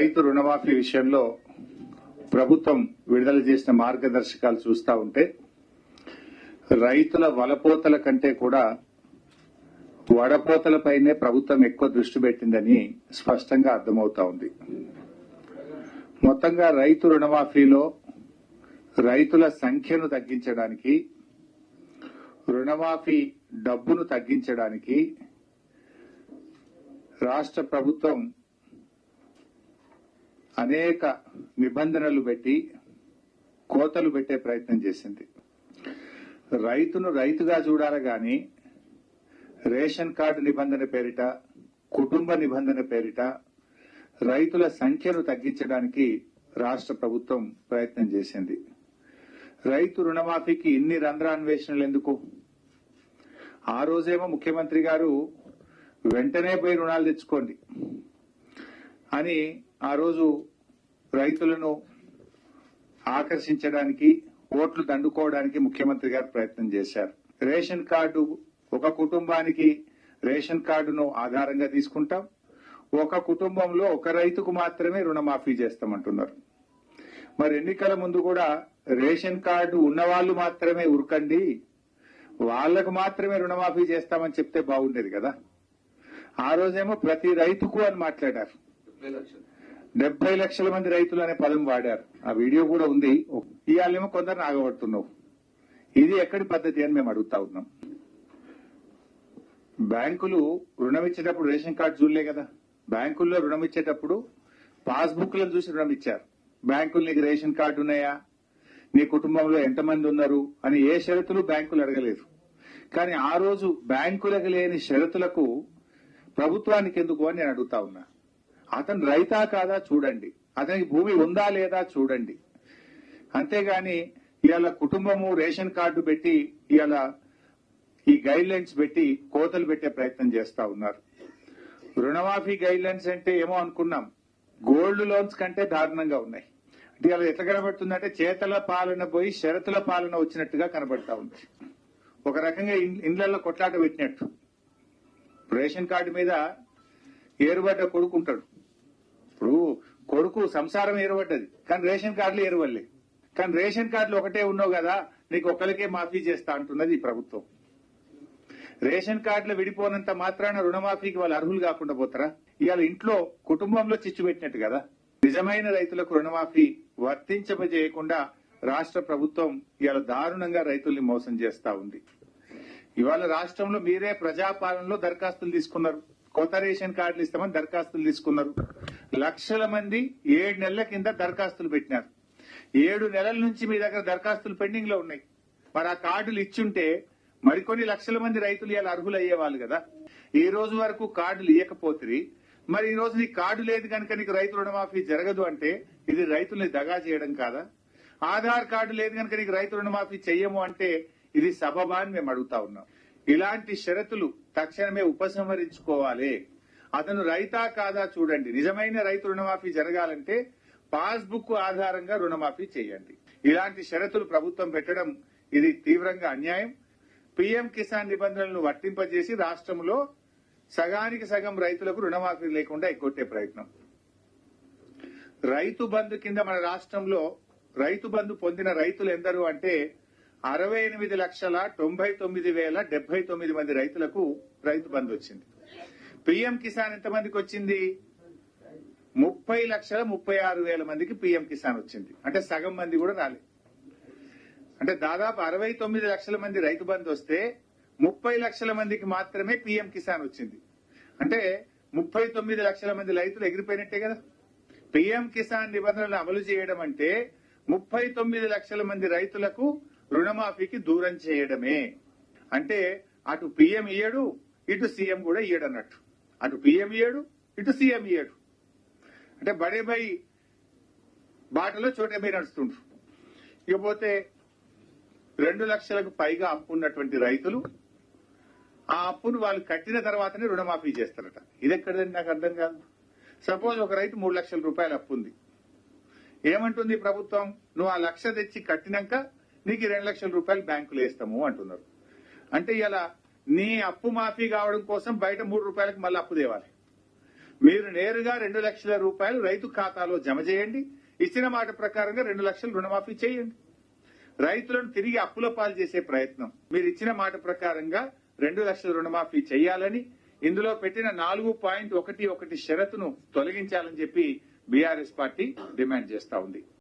రైతు రుణమాఫీ విషయంలో ప్రభుత్వం విడుదల చేసిన మార్గదర్శకాలు చూస్తా ఉంటే రైతుల వలపోతల కంటే కూడా వడపోతలపైనే ప్రభుత్వం ఎక్కువ దృష్టి పెట్టిందని స్పష్టంగా అర్థమవుతా ఉంది. మొత్తంగా రైతు రుణమాఫీలో రైతుల సంఖ్యను తగ్గించడానికి రుణమాఫీ డబ్బును తగ్గించడానికి రాష్ట్ర ప్రభుత్వం అనేక నిబంధనలు పెట్టి కోతలు పెట్టే ప్రయత్నం చేసింది. రైతును రైతుగా చూడాలి గాని రేషన్ కార్డు నిబంధన పేరిట కుటుంబ నిబంధన పేరిట రైతుల సంఖ్యను తగ్గించడానికి రాష్ట్ర ప్రభుత్వం ప్రయత్నం చేసింది. రైతు రుణమాఫీకి ఇన్ని రంధ్రాన్వేషణలు ఎందుకు? ఆ రోజేమో ముఖ్యమంత్రి గారు వెంటనే పోయి రుణాలు తెచ్చుకోండి అని ఆ రోజు రైతులను ఆకర్షించడానికి ఓట్లు దండుకోవడానికి ముఖ్యమంత్రి గారు ప్రయత్నం చేశారు. రేషన్ కార్డు ఒక కుటుంబానికి రేషన్ కార్డును ఆధారంగా తీసుకుంటాం. ఒక కుటుంబంలో ఒక రైతుకు మాత్రమే రుణమాఫీ చేస్తామంటున్నారు. మరి ఎన్నికల ముందు కూడా రేషన్ కార్డు ఉన్నవాళ్ళు మాత్రమే ఉరకండి వాళ్ళకు మాత్రమే రుణమాఫీ చేస్తామని చెప్తే బాగుండేది కదా. ఆ రోజేమో ప్రతి రైతుకు అని మాట్లాడారు. డెబ్బై లక్షల మంది రైతులు అనే పదం వాడారు. ఆ వీడియో కూడా ఉంది. ఇవాళేమో కొందరు ఆగబడుతున్నావు ఇది ఎక్కడి పద్ధతి అని మేము అడుగుతా ఉన్నాం. బ్యాంకులు రుణం ఇచ్చేటప్పుడు రేషన్ కార్డు చూడలే కదా. బ్యాంకుల్లో రుణం ఇచ్చేటప్పుడు పాస్బుక్లను చూసి రుణం ఇచ్చారు. బ్యాంకులు నీకు రేషన్ కార్డు ఉన్నాయా? నీ కుటుంబంలో ఎంతమంది ఉన్నారు? అని ఏ షరతులు బ్యాంకులు అడగలేదు. కానీ ఆ రోజు బ్యాంకులకు లేని షరతులకు ప్రభుత్వానికి ఎందుకు అని నేను అడుగుతా ఉన్నా. అతను రైతా కాదా చూడండి. అతనికి భూమి ఉందా లేదా చూడండి. అంతేగాని ఇవాళ కుటుంబము రేషన్ కార్డు పెట్టి ఇవాళ ఈ గైడ్ లైన్స్ పెట్టి కోతలు పెట్టే ప్రయత్నం చేస్తా ఉన్నారు. రుణమాఫీ గైడ్ లైన్స్ అంటే ఏమో అనుకున్నాం. గోల్డ్ లోన్స్ కంటే దారుణంగా ఉన్నాయి. అంటే ఇలా ఎట్లా కనబడుతుందంటే చేతల పాలన పోయి షరతుల పాలన వచ్చినట్టుగా కనబడతా ఉంది. ఒక రకంగా ఇండ్లలో కొట్లాట పెట్టినట్టు. రేషన్ కార్డు మీద ఏరుబడ్డ కొడుకుంటాడు. ఇప్పుడు కొడుకు సంసారం ఏర్పడ్డది కానీ రేషన్ కార్డులు ఏరువల్లే కానీ రేషన్ కార్డులు ఒకటే ఉన్నావు కదా నీకు ఒక్కరికే మాఫీ చేస్తా అంటున్నది ఈ ప్రభుత్వం. రేషన్ కార్డులు విడిపోనంత మాత్రాన రుణమాఫీకి వాళ్ళు అర్హులు కాకుండా పోతారా? ఇవాళ ఇంట్లో కుటుంబంలో చిచ్చు పెట్టినట్టు కదా. నిజమైన రైతులకు రుణమాఫీ వర్తించబజేయకుండా రాష్ట్ర ప్రభుత్వం ఇవాళ దారుణంగా రైతుల్ని మోసం చేస్తా ఉంది. ఇవాళ రాష్ట్రంలో మీరే ప్రజాపాలనలో దరఖాస్తులు తీసుకున్నారు. కొత్త రేషన్ కార్డులు ఇస్తామని దరఖాస్తులు తీసుకున్నారు. లక్షల మంది ఏడు నెలల కింద దరఖాస్తులు పెట్టినారు. ఏడు నెలల నుంచి మీ దగ్గర దరఖాస్తులు పెండింగ్లో ఉన్నాయి. మరి ఆ కార్డులు ఇచ్చుంటే మరికొన్ని లక్షల మంది రైతులు ఇలా అర్హులు అయ్యేవాళ్ళు కదా. ఈ రోజు వరకు కార్డులు ఇవ్వకపోతే మరి ఈ రోజు నీ కార్డు లేదు కనుక నీకు రైతు రుణమాఫీ జరగదు అంటే ఇది రైతుల్ని దగా చేయడం కాదా? ఆధార్ కార్డు లేదు కనుక నీకు రైతు రుణమాఫీ చెయ్యము అంటే ఇది సబబా అని మేము అడుగుతా ఉన్నాం. ఇలాంటి షరతులు తక్షణమే ఉపసంహరించుకోవాలి. అతను రైతా కాదా చూడండి. నిజమైన రైతు రుణమాఫీ జరగాలంటే పాస్బుక్ ఆధారంగా రుణమాఫీ చేయండి. ఇలాంటి షరతులు ప్రభుత్వం పెట్టడం ఇది తీవ్రంగా అన్యాయం. పీఎం కిసాన్ నిబంధనలను వర్తింపజేసి రాష్ట్రంలో సగానికి సగం రైతులకు రుణమాఫీ లేకుండా ఎగ్గొట్టే ప్రయత్నం. రైతు బంధు కింద మన రాష్ట్రంలో రైతు బంధు పొందిన రైతులు ఎందరు అంటే అరవై ఎనిమిది లక్షల తొంభై తొమ్మిది వేల డెబ్బై తొమ్మిది మంది రైతులకు రైతు బంధు వచ్చింది. పిఎం కిసాన్ ఎంతమందికి వచ్చింది? ముప్పై లక్షల ముప్పై ఆరు వేల మందికి పిఎం కిసాన్ వచ్చింది. అంటే సగం మంది కూడా రాలేదు. అంటే దాదాపు అరవై తొమ్మిది లక్షల మంది రైతు బంధు వస్తే ముప్పై లక్షల మందికి మాత్రమే పిఎం కిసాన్ వచ్చింది. అంటే ముప్పై తొమ్మిది లక్షల మంది రైతులు ఎగిరిపోయినట్టే కదా. పిఎం కిసాన్ నిబంధనలు అమలు చేయడం అంటే ముప్పై తొమ్మిది లక్షల మంది రైతులకు రుణమాఫీకి దూరం చేయడమే. అంటే అటు పిఎం ఇయ్యడు ఇటు సీఎం కూడా ఇయ్యడు అన్నట్టు అటు పిఎం ఇయ్యడు ఇటు సీఎం ఇయ్యడు. అంటే బడే బై బాటలో చోటే బై నడుస్తుండ్రు. ఇకపోతే రెండు లక్షలకు పైగా అప్పు ఉన్నటువంటి రైతులు ఆ అప్పును వాళ్ళు కట్టిన తర్వాతనే రుణమాఫీ చేస్తారట. ఇది ఎక్కడదని నాకు అర్థం కాదు. సపోజ్ ఒక రైతు మూడు లక్షల రూపాయలు అప్పు ఉంది ఏమంటుంది ప్రభుత్వం? నువ్వు ఆ లక్ష తెచ్చి కట్టినాక నీకు రెండు లక్షల రూపాయలు బ్యాంకులు వేస్తాము అంటున్నారు. అంటే ఇలా నీ అప్పు మాఫీ కావడం కోసం బయట మూడు రూపాయలకు మళ్ళీ అప్పు తేవాలి. మీరు నేరుగా రెండు లక్షల రూపాయలు రైతు ఖాతాలో జమ చేయండి. ఇచ్చిన మాట ప్రకారంగా రెండు లక్షలు రుణమాఫీ చేయండి. రైతులను తిరిగి అప్పుల పాలు చేసే ప్రయత్నం. మీరు ఇచ్చిన మాట ప్రకారంగా రెండు లక్షల రుణమాఫీ చేయాలని ఇందులో పెట్టిన నాలుగు పాయింట్ ఒకటి ఒకటి షరతును తొలగించాలని చెప్పి బీఆర్ఎస్ పార్టీ డిమాండ్ చేస్తా ఉంది.